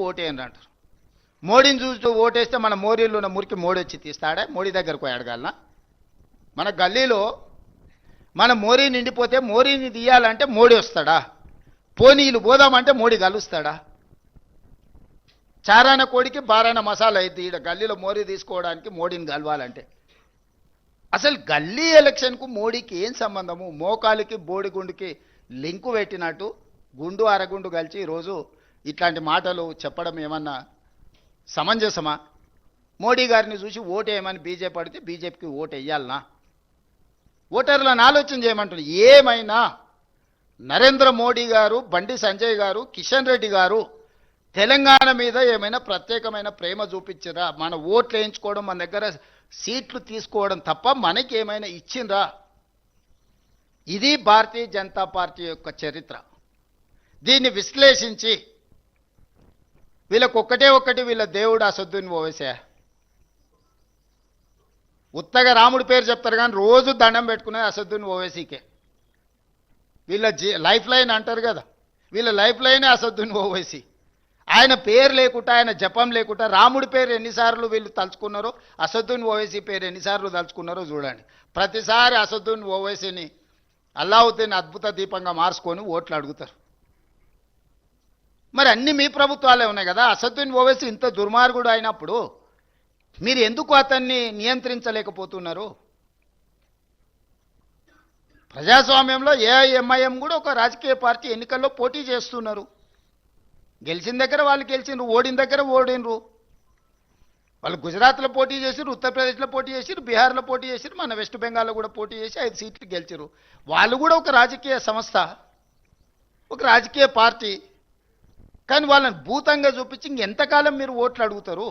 ఓటేయండి అంటారు. మోడీని చూస్తూ ఓటేస్తే మన మోరీలో ఉన్న మురికి మోడీ వచ్చి తీస్తాడా? మోడీ దగ్గరకు అడగాలనా? మన గల్లీలో మన మోరీ నిండిపోతే మోరీని తీయాలంటే మోడీ వస్తాడా? పోనీలు పోదామంటే మోడీ కలుస్తాడా? చారాన కోడికి బారాన మసాలా అయితే ఈడ గల్లీలో మోరీ తీసుకోవడానికి మోడీని కలవాలంటే. అసలు గల్లీ ఎలక్షన్కు మోడీకి ఏం సంబంధము? మోకాలికి బోడిగుండుకి లింకు పెట్టినట్టు గుండు అరగుండు కలిసి ఈరోజు ఇట్లాంటి మాటలు చెప్పడం ఏమన్నా సమంజసమా? మోడీ గారిని చూసి ఓటేయమని బీజేపీ అడిగితే బీజేపీకి ఓటు వేయాలనా? ఓటర్లను ఆలోచన చేయమంటున్నారు. ఏమైనా? నరేంద్ర మోడీ గారు బండి సంజయ్ గారు కిషన్ రెడ్డి గారు తెలంగాణ మీద ఏమైనా ప్రత్యేకమైన ప్రేమ చూపించరా? మన ఓట్లు వేయించుకోవడం మన దగ్గర సీట్లు తీసుకోవడం తప్ప మనకి ఏమైనా ఇచ్చిండ్రా? ఇది భారతీయ జనతా పార్టీ యొక్క చరిత్ర. దీన్ని విశ్లేషించి వీళ్ళకు ఒక్కటే ఒక్కటి వీళ్ళ దేవుడు అసద్దుని ఓవేసా. ఉత్తగా రాముడి పేరు చెప్తారు కానీ రోజు దండం పెట్టుకునేది అసద్దుని ఓవైసీకే. వీళ్ళ జీ లైఫ్ లైన్ అంటారు కదా. వీళ్ళ లైఫ్ లైనే అసద్దుని ఓవైసీ. ఆయన పేరు లేకుండా ఆయన జపం లేకుండా రాముడి పేరు ఎన్నిసార్లు వీళ్ళు తలుచుకున్నారో అసద్దుని ఓవైసీ పేరు ఎన్నిసార్లు తలుచుకున్నారో చూడండి. ప్రతిసారి అసద్దుని ఓవైసీని అల్లావుద్దీన్ అద్భుత దీపంగా మార్చుకొని ఓట్లు అడుగుతారు. మరి అన్ని మీ ప్రభుత్వాలే ఉన్నాయి కదా? అసదున్ ఓవైసీ ఇంత దుర్మార్గుడు అయినప్పుడు మీరు ఎందుకు అతన్ని నియంత్రించలేకపోతున్నారు? ప్రజాస్వామ్యంలో ఏఐఎంఐఎం కూడా ఒక రాజకీయ పార్టీ ఎన్నికల్లో పోటీ చేస్తున్నారు. గెలిచిన దగ్గర వాళ్ళు గెలిచిండ్రు ఓడిన దగ్గర ఓడినరు వాళ్ళు గుజరాత్లో పోటీ చేసిరు ఉత్తరప్రదేశ్లో పోటీ చేసిరు బీహార్లో పోటీ చేసిరు మన వెస్ట్ బెంగాల్లో కూడా పోటీ చేసి ఐదు సీట్లు గెలిచిరు వాళ్ళు కూడా ఒక రాజకీయ సంస్థ ఒక రాజకీయ పార్టీ. కానీ వాళ్ళని భూతంగా చూపించి ఇంకెంతకాలం మీరు ఓట్లు అడుగుతారు?